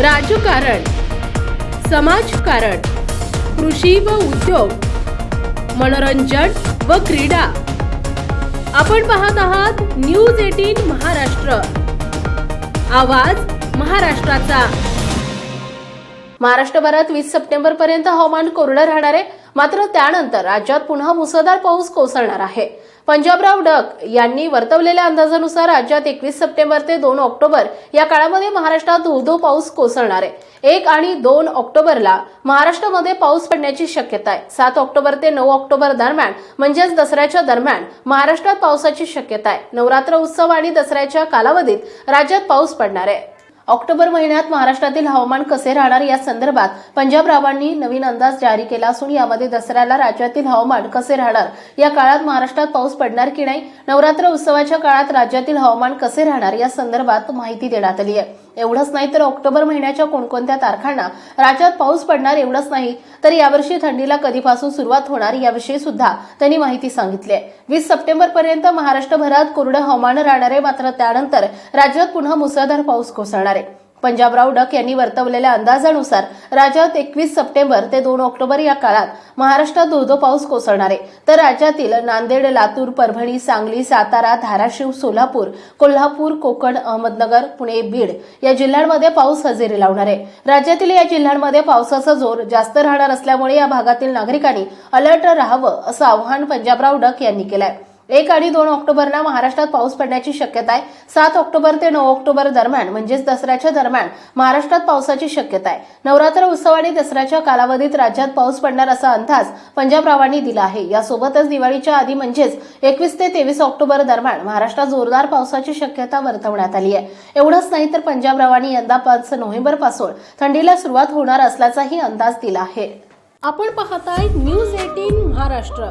राजकारण समाजकारण कृषी व उद्योग मनोरंजन व क्रीडा. आपण पाहत आहात न्यूज एटीन महाराष्ट्र. आवाज महाराष्ट्राचा. महाराष्ट्रभरात वीस सप्टेंबर पर्यंत हवामान कोरडं राहणार आहे. मात्र त्यानंतर राज्यात पुन्हा मुसळधार पाऊस कोसळणार आहे. पंजाबराव डक यांनी वर्तवलेल्या अंदाजानुसार राज्यात एकवीस सप्टेंबर ते दोन ऑक्टोबर या काळामध्ये महाराष्ट्रात धोधो पाऊस कोसळणार आहे. एक आणि दोन ऑक्टोबरला महाराष्ट्रामध्ये पाऊस पडण्याची शक्यता आहे. सात ऑक्टोबर ते नऊ ऑक्टोबर दरम्यान म्हणजेच दसऱ्याच्या दरम्यान महाराष्ट्रात पावसाची शक्यता आहे. नवरात्र उत्सव आणि दसऱ्याच्या कालावधीत राज्यात पाऊस पडणार आहे. ऑक्टोबर महिन्यात महाराष्ट्रातील हवामान कसे राहणार या संदर्भात पंजाबरावांनी नवीन अंदाज जारी केला असून यामध्ये दसऱ्याला राज्यातील हवामान कसे राहणार? या काळात महाराष्ट्रात पाऊस पडणार की नाही? नवरात्र उत्सवाच्या काळात राज्यातील हवामान कसे राहणार या संदर्भात माहिती देण्यात आली आहे. एवढंच नाही तर ऑक्टोबर महिन्याच्या कोणकोणत्या तारखांना राज्यात पाऊस पडणार एवढंच नाही तर यावर्षी थंडीला कधीपासून सुरुवात होणार याविषयी सुद्धा त्यांनी माहिती सांगितली आहे. वीस सप्टेंबर पर्यंत महाराष्ट्रभरात कोरडं हवामान राहणार आहे मात्र त्यानंतर राज्यात पुन्हा मुसळधार पाऊस कोसळणार पंजाबराव डक यांनी वर्तवलेल्या अंदाजानुसार राज्यात एकवीस सप्टेंबर ते दोन ऑक्टोबर या काळात महाराष्ट्रात धोधो पाऊस कोसळणार आहे. तर राज्यातील नांदेड लातूर परभणी सांगली सातारा धाराशिव सोलापूर कोल्हापूर कोकण अहमदनगर पुणे बीड या जिल्ह्यांमध्ये पाऊस हजेरी लावणार आहे. राज्यातील या जिल्ह्यांमध्ये पावसाचा जोर जास्त राहणार असल्यामुळे या भागातील नागरिकांनी अलर्ट राहावं असं आवाहन पंजाबराव डक यांनी केलं आहे एक आणि दोन ऑक्टोबरला महाराष्ट्रात पाऊस पडण्याची शक्यता आहे. सात ऑक्टोबर ते नऊ ऑक्टोबर दरम्यान म्हणजेच दसऱ्याच्या दरम्यान महाराष्ट्रात पावसाची शक्यता आहे. नवरात्र उत्सव आणि दसऱ्याच्या कालावधीत राज्यात पाऊस पडणार असा अंदाज पंजाबरावांनी दिला आहे. यासोबतच दिवाळीच्या आधी म्हणजेच एकवीस ते तेवीस ऑक्टोबर दरम्यान महाराष्ट्रात जोरदार पावसाची शक्यता वर्तवण्यात आली आहे. एवढंच नाही तर पंजाबरावांनी यंदा पाच नोव्हेंबरपासून थंडीला सुरुवात होणार असल्याचाही अंदाज दिला आहे. आपण पाहताय न्यूज एटीन महाराष्ट्र.